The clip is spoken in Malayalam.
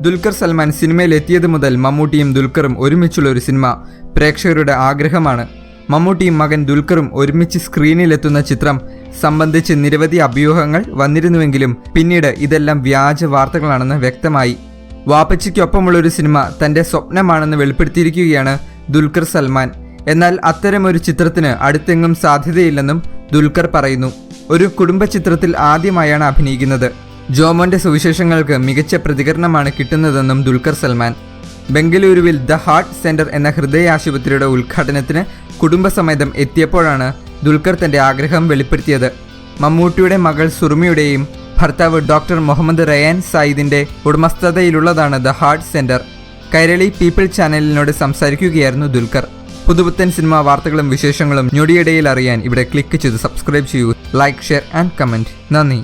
ദുൽഖർ സൽമാൻ സിനിമയിൽ എത്തിയത് മുതൽ മമ്മൂട്ടിയും ദുൽഖറും ഒരുമിച്ചുള്ള ഒരു സിനിമ. പ്രേക്ഷകരുടെ ആഗ്രഹമാണ്. മമ്മൂട്ടിയും മകൻ ദുൽഖറും ഒരുമിച്ച് സ്ക്രീനിലെത്തുന്ന ചിത്രം. സംബന്ധിച്ച് നിരവധി അഭ്യൂഹങ്ങൾ വന്നിരുന്നുവെങ്കിലും പിന്നീട് ഇതെല്ലാം വ്യാജ വാർത്തകളാണെന്ന് വ്യക്തമായി. വാപ്പച്ചിക്കൊപ്പമുള്ള ഒരു സിനിമ തന്റെ സ്വപ്നമാണെന്ന് വെളിപ്പെടുത്തിയിരിക്കുകയാണ് ദുൽഖർ സൽമാൻ. എന്നാൽ അത്തരമൊരു ചിത്രത്തിന് അടുത്തെങ്ങും സാധ്യതയില്ലെന്നും ദുൽഖർ പറയുന്നു. ഒരു കുടുംബ ചിത്രത്തിൽ ആദ്യമായാണ് അഭിനയിക്കുന്നത്. ജോമോന്റെ സുവിശേഷങ്ങൾക്ക് മികച്ച പ്രതികരണമാണ് കിട്ടുന്നതെന്നും ദുൽഖർ സൽമാൻ. ബംഗളൂരുവിൽ ദ ഹാർട്ട് സെന്റർ എന്ന ഹൃദയ ആശുപത്രിയുടെ ഉദ്ഘാടനത്തിന് കുടുംബസമേതം എത്തിയപ്പോഴാണ് ദുൽഖർ തന്റെ ആഗ്രഹം വെളിപ്പെടുത്തിയത്. മമ്മൂട്ടിയുടെ മകൾ സുറുമിയുടെയും ഭർത്താവ് ഡോക്ടർ മുഹമ്മദ് റയാൻ സായിദിന്റെ ഉടമസ്ഥതയിലുള്ളതാണ് the heart centre. Kairali people ചാനലിനോട് സംസാരിക്കുകയായിരുന്നു ദുൽഖർ. പുതുപുത്തൻ സിനിമാ വാർത്തകളും വിശേഷങ്ങളും ഞൊടിയിടയിൽ അറിയാൻ ഇവിടെ ക്ലിക്ക് ചെയ്ത് സബ്സ്ക്രൈബ് ചെയ്യൂ. ലൈക്ക് ഷെയർ ആൻഡ് കമന്റ് നന്ദി.